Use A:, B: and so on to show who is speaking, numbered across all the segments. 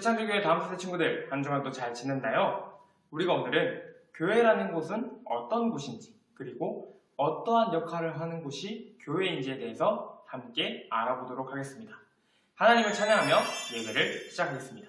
A: 표창교교의 다음 세대 친구들 한 주간 또 잘 지냈나요? 우리가 오늘은 교회라는 곳은 어떤 곳인지 그리고 어떠한 역할을 하는 곳이 교회인지에 대해서 함께 알아보도록 하겠습니다. 하나님을 찬양하며 예배를 시작하겠습니다.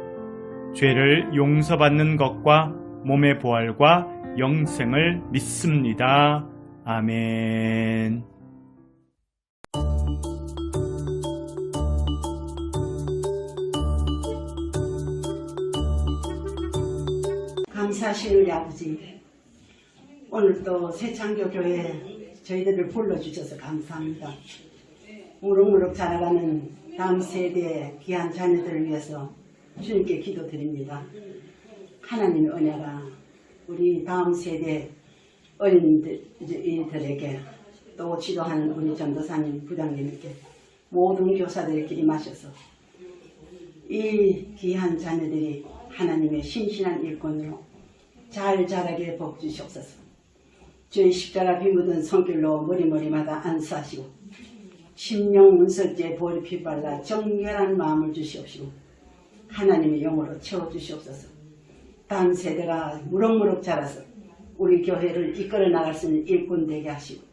B: 죄를 용서받는 것과 몸의 부활과 영생을 믿습니다. 아멘.
C: 감사하신 우리 아버지 오늘 또 새창교교회 저희들을 불러주셔서 감사합니다 무럭무럭 자라가는 다음 세대의 귀한 자녀들을 위해서 주님께 기도드립니다 하나님의 은혜가 우리 다음 세대 어린이들에게 또 지도하는 우리 전도사님 부장님께 모든 교사들에게 임하셔서 이 귀한 자녀들이 하나님의 신신한 일꾼으로 잘 자라게 복 주시옵소서. 주의 십자가 비 묻은 손길로 머리머리마다 안수하시고 심령 문설제 보리 피발라 정결한 마음을 주시옵시고 하나님의 영으로 채워주시옵소서. 다음 세대가 무럭무럭 자라서 우리 교회를 이끌어 나갈 수 있는 일꾼 되게 하시고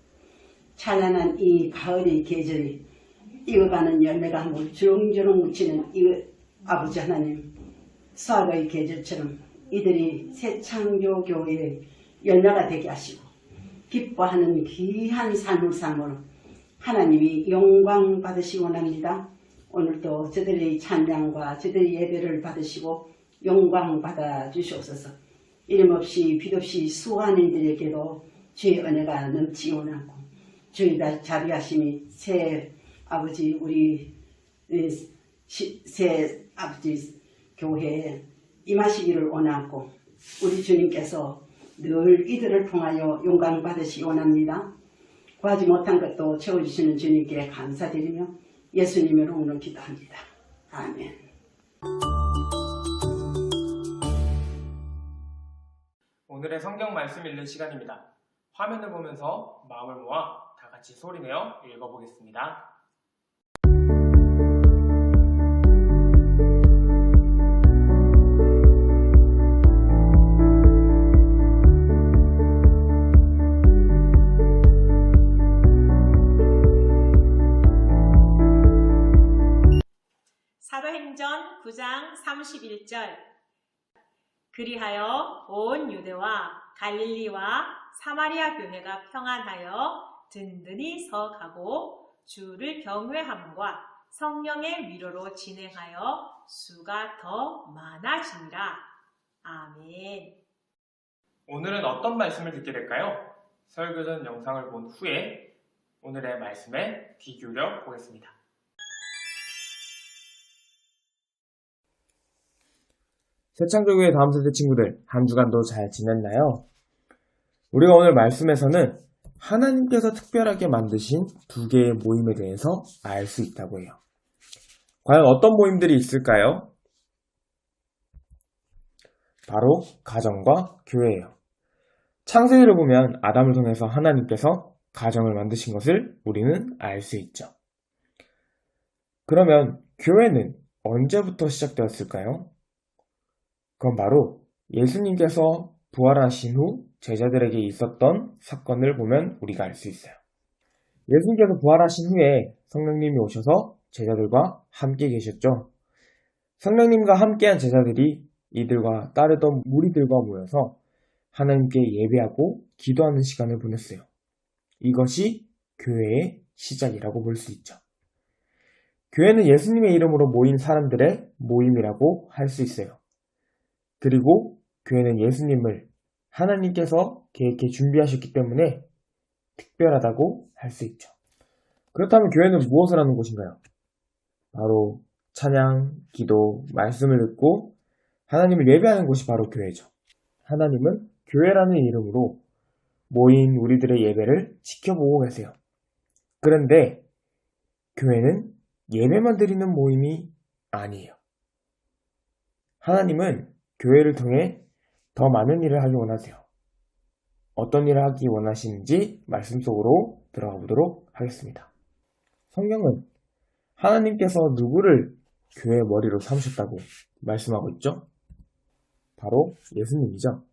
C: 찬란한 이 가을의 계절이 익어가는 열매가 한번 주렁주렁 묻히는 이 아버지 하나님 수학의 계절처럼 이들이 새 창조 교회의 열매가 되게 하시고 기뻐하는 귀한 삶으로 하나님이 영광 받으시기 원합니다. 오늘도 저들의 찬양과 저들의 예배를 받으시고 영광 받아 주시옵소서. 이름 없이 빛 없이 수고하는 이들에게도 주의 은혜가 넘치기 원하고 주의 자비하심이 새 아버지 우리 에, 시- 새 아버지 교회에 임하시기를 원하고 우리 주님께서 늘 이들을 통하여 영광 받으시기 원합니다. 구하지 못한 것도 채워주시는 주님께 감사드리며 예수님의 이름으로 기도합니다. 아멘.
D: 오늘의 성경 말씀 읽는 시간입니다. 화면을 보면서 마음을 모아 다 같이 소리내어 읽어보겠습니다.
E: 사도행전 9장 31절 그리하여 온 유대와 갈릴리와 사마리아 교회가 평안하여 든든히 서가고 주를 경외함과 성령의 위로로 진행하여 수가 더 많아지니라. 아멘.
D: 오늘은 어떤 말씀을 듣게 될까요? 설교전 영상을 본 후에 오늘의 말씀에 귀 기울여 보겠습니다. 새창조교의 다음 세대 친구들, 한 주간도 잘 지냈나요? 우리가 오늘 말씀에서는 하나님께서 특별하게 만드신 두 개의 모임에 대해서 알 수 있다고 해요. 과연 어떤 모임들이 있을까요? 바로 가정과 교회예요. 창세기를 보면 아담을 통해서 하나님께서 가정을 만드신 것을 우리는 알 수 있죠. 그러면 교회는 언제부터 시작되었을까요? 그건 바로 예수님께서 부활하신 후 제자들에게 있었던 사건을 보면 우리가 알 수 있어요. 예수님께서 부활하신 후에 성령님이 오셔서 제자들과 함께 계셨죠. 성령님과 함께한 제자들이 이들과 따르던 무리들과 모여서 하나님께 예배하고 기도하는 시간을 보냈어요. 이것이 교회의 시작이라고 볼 수 있죠. 교회는 예수님의 이름으로 모인 사람들의 모임이라고 할 수 있어요. 그리고 교회는 예수님을 하나님께서 계획해 준비하셨기 때문에 특별하다고 할 수 있죠. 그렇다면 교회는 무엇을 하는 곳인가요? 바로 찬양, 기도, 말씀을 듣고 하나님을 예배하는 곳이 바로 교회죠. 하나님은 교회라는 이름으로 모인 우리들의 예배를 지켜보고 계세요. 그런데 교회는 예배만 드리는 모임이 아니에요. 하나님은 교회를 통해 더 많은 일을 하기 원하세요. 어떤 일을 하기 원하시는지 말씀 속으로 들어가 보도록 하겠습니다. 성경은 하나님께서 누구를 교회의 머리로 삼으셨다고 말씀하고 있죠? 바로 예수님이죠.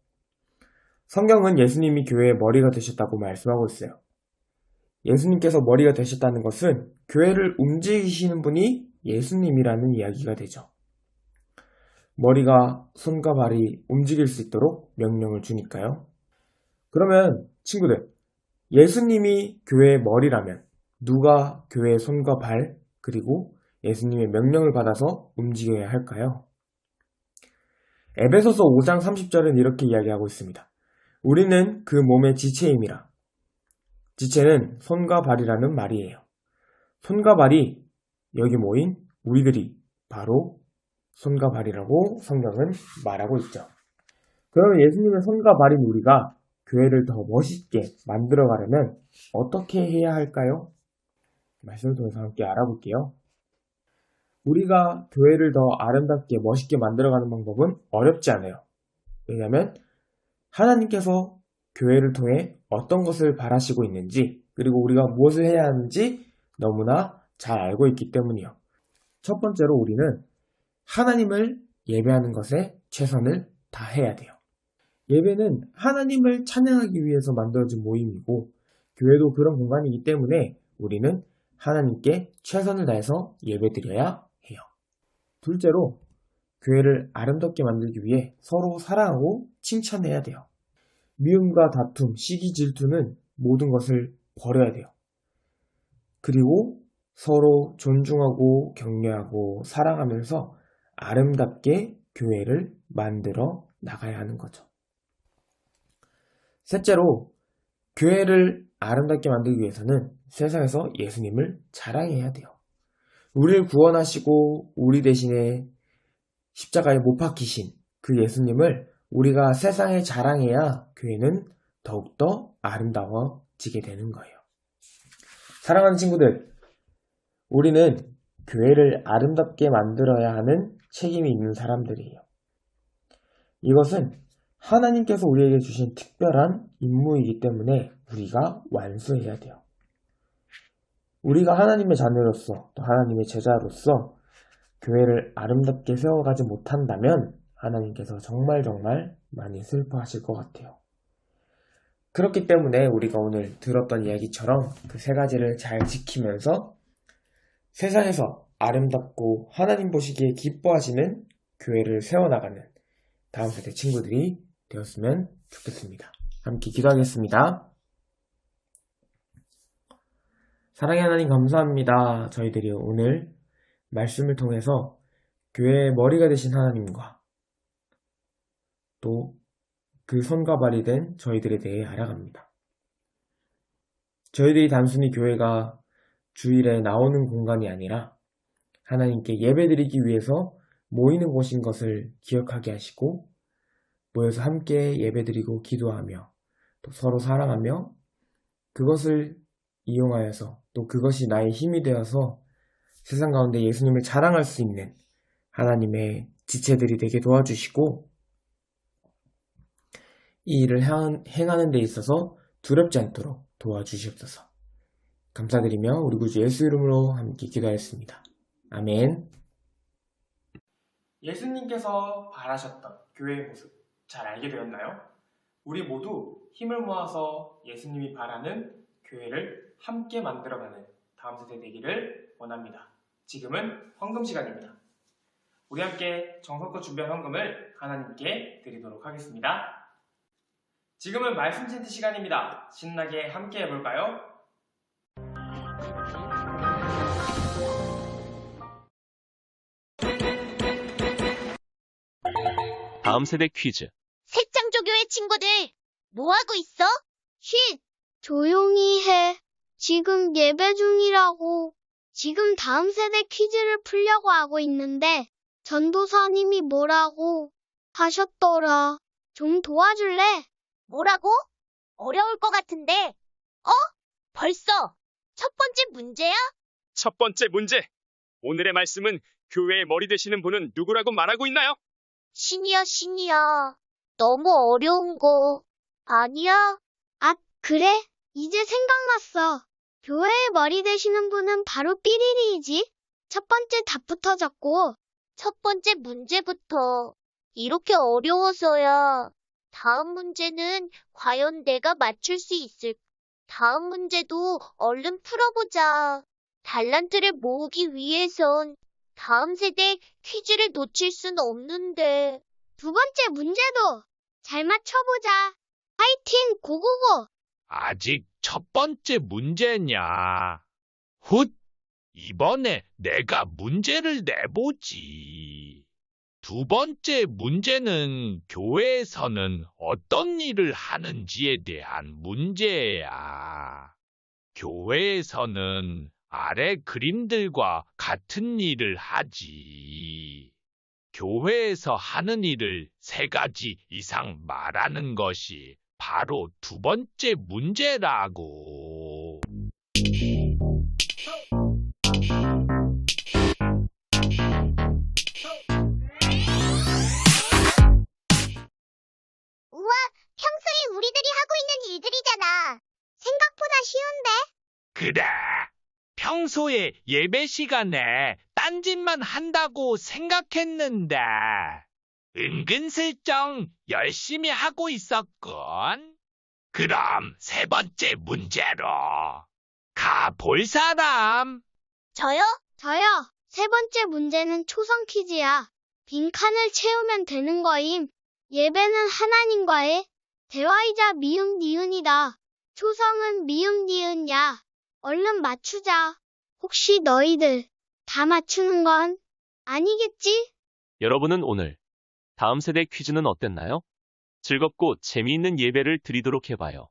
D: 성경은 예수님이 교회의 머리가 되셨다고 말씀하고 있어요. 예수님께서 머리가 되셨다는 것은 교회를 움직이시는 분이 예수님이라는 이야기가 되죠. 머리가 손과 발이 움직일 수 있도록 명령을 주니까요. 그러면 친구들, 예수님이 교회의 머리라면 누가 교회의 손과 발 그리고 예수님의 명령을 받아서 움직여야 할까요? 에베소서 5장 30절은 이렇게 이야기하고 있습니다. 우리는 그 몸의 지체임이라. 지체는 손과 발이라는 말이에요. 손과 발이 여기 모인 우리들이 바로 손과 발이라고 성경은 말하고 있죠. 그러면 예수님의 손과 발인 우리가 교회를 더 멋있게 만들어 가려면 어떻게 해야 할까요? 말씀을 통해서 함께 알아볼게요. 우리가 교회를 더 아름답게 멋있게 만들어 가는 방법은 어렵지 않아요. 왜냐하면 하나님께서 교회를 통해 어떤 것을 바라시고 있는지 그리고 우리가 무엇을 해야 하는지 너무나 잘 알고 있기 때문이요. 첫 번째로 우리는 하나님을 예배하는 것에 최선을 다해야 돼요. 예배는 하나님을 찬양하기 위해서 만들어진 모임이고 교회도 그런 공간이기 때문에 우리는 하나님께 최선을 다해서 예배드려야 해요. 둘째로 교회를 아름답게 만들기 위해 서로 사랑하고 칭찬해야 돼요. 미움과 다툼, 시기 질투는 모든 것을 버려야 돼요. 그리고 서로 존중하고 격려하고 사랑하면서 아름답게 교회를 만들어 나가야 하는 거죠. 셋째로 교회를 아름답게 만들기 위해서는 세상에서 예수님을 자랑해야 돼요. 우리를 구원하시고 우리 대신에 십자가에 못 박히신 그 예수님을 우리가 세상에 자랑해야 교회는 더욱더 아름다워지게 되는 거예요. 사랑하는 친구들, 우리는 교회를 아름답게 만들어야 하는 책임이 있는 사람들이에요. 이것은 하나님께서 우리에게 주신 특별한 임무이기 때문에 우리가 완수해야 돼요. 우리가 하나님의 자녀로서 또 하나님의 제자로서 교회를 아름답게 세워가지 못한다면 하나님께서 정말 정말 많이 슬퍼하실 것 같아요. 그렇기 때문에 우리가 오늘 들었던 이야기처럼 그 세 가지를 잘 지키면서 세상에서 아름답고 하나님 보시기에 기뻐하시는 교회를 세워나가는 다음 세대 친구들이 되었으면 좋겠습니다. 함께 기도하겠습니다. 사랑의 하나님 감사합니다. 저희들이 오늘 말씀을 통해서 교회의 머리가 되신 하나님과 또 그 손과 발이 된 저희들에 대해 알아갑니다. 저희들이 단순히 교회가 주일에 나오는 공간이 아니라 하나님께 예배드리기 위해서 모이는 곳인 것을 기억하게 하시고 모여서 함께 예배드리고 기도하며 또 서로 사랑하며 그것을 이용하여서 또 그것이 나의 힘이 되어서 세상 가운데 예수님을 자랑할 수 있는 하나님의 지체들이 되게 도와주시고 이 일을 행하는 데 있어서 두렵지 않도록 도와주시옵소서. 감사드리며 우리 구주 예수 이름으로 함께 기도하였습니다. 아멘. 예수님께서 바라셨던 교회의 모습 잘 알게 되었나요? 우리 모두 힘을 모아서 예수님이 바라는 교회를 함께 만들어가는 다음 세대 되기를 원합니다. 지금은 헌금 시간입니다. 우리 함께 정성껏 준비한 헌금을 하나님께 드리도록 하겠습니다. 지금은 말씀 챈트 시간입니다. 신나게 함께 해볼까요?
F: 다음 세대 퀴즈.
G: 새창조교회 친구들, 뭐하고 있어? 쉿! 조용히 해. 지금 예배 중이라고. 지금 다음 세대 퀴즈를 풀려고 하고 있는데, 전도사님이 뭐라고 하셨더라. 좀 도와줄래? 뭐라고? 어려울 것 같은데. 어? 벌써 첫 번째 문제야?
F: 첫 번째 문제. 오늘의 말씀은 교회의 머리 되시는 분은 누구라고 말하고 있나요?
G: 신이야, 신이야. 너무 어려운 거. 아니야? 아, 그래? 이제 생각났어. 교회의 머리 되시는 분은 바로 삐리리이지? 첫 번째 답부터 적고. 첫 번째 문제부터. 이렇게 어려워서야. 다음 문제는 과연 내가 맞출 수 있을까? 다음 문제도 얼른 풀어보자. 달란트를 모으기 위해선 다음 세대 퀴즈를 놓칠 순 없는데. 두 번째 문제도 잘 맞춰보자. 파이팅 고고고!
H: 아직 첫 번째 문제냐? 훗! 이번에 내가 문제를 내보지. 두 번째 문제는 교회에서는 어떤 일을 하는지에 대한 문제야. 교회에서는 아래 그림들과 같은 일을 하지. 교회에서 하는 일을 세 가지 이상 말하는 것이 바로 두 번째 문제라고. 평소에 예배 시간에 딴짓만 한다고 생각했는데, 은근슬쩍 열심히 하고 있었군. 그럼 세 번째 문제로 가 볼 사람?
G: 저요? 저요. 세 번째 문제는 초성 퀴즈야. 빈 칸을 채우면 되는 거임. 예배는 하나님과의 대화이자 미음 니은이다. 초성은 미음 니은야. 얼른 맞추자. 혹시 너희들 다 맞추는 건 아니겠지?
I: 여러분은 오늘 다음 세대 퀴즈는 어땠나요? 즐겁고 재미있는 예배를 드리도록 해봐요.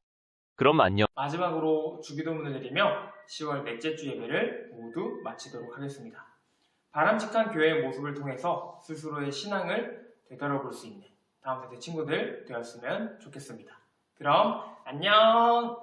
I: 그럼 안녕.
J: 마지막으로 주기도문을 드리며 10월 넷째 주 예배를 모두 마치도록 하겠습니다. 바람직한 교회의 모습을 통해서 스스로의 신앙을 되돌아볼 수 있는 다음 세대 친구들 되었으면 좋겠습니다. 그럼 안녕!